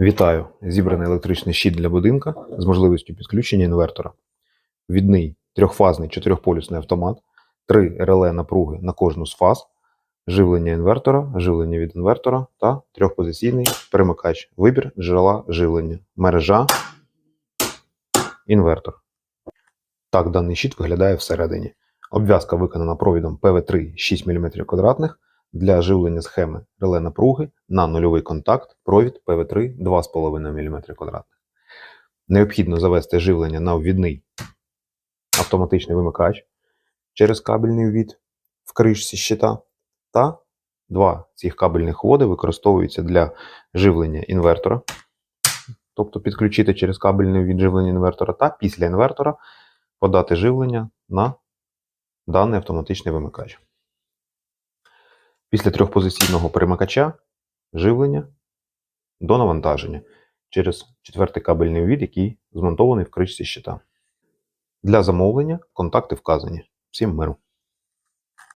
Вітаю! Зібраний електричний щит для будинка з можливістю підключення інвертора. Відний трьохфазний чотирьохполюсний автомат, три реле напруги на кожну з фаз, живлення інвертора, живлення від інвертора та трьохпозиційний перемикач. Вибір джерела живлення, мережа, інвертор. Так даний щит виглядає всередині. Обв'язка виконана провідом ПВ3 6 мм квадратних для живлення схеми реле напруги на нульовий контакт провід ПВ3 2,5 мм. Необхідно завести живлення на ввідний автоматичний вимикач через кабельний ввід в кришці щита. Та два цих кабельних води використовуються для живлення інвертора, тобто підключити через кабельний ввід живлення інвертора, та після інвертора подати живлення на даний автоматичний вимикач. Після трьохпозиційного перемикача живлення до навантаження через четвертий кабельний ввід, який змонтований в кришці щита. Для замовлення контакти вказані. Всім миру!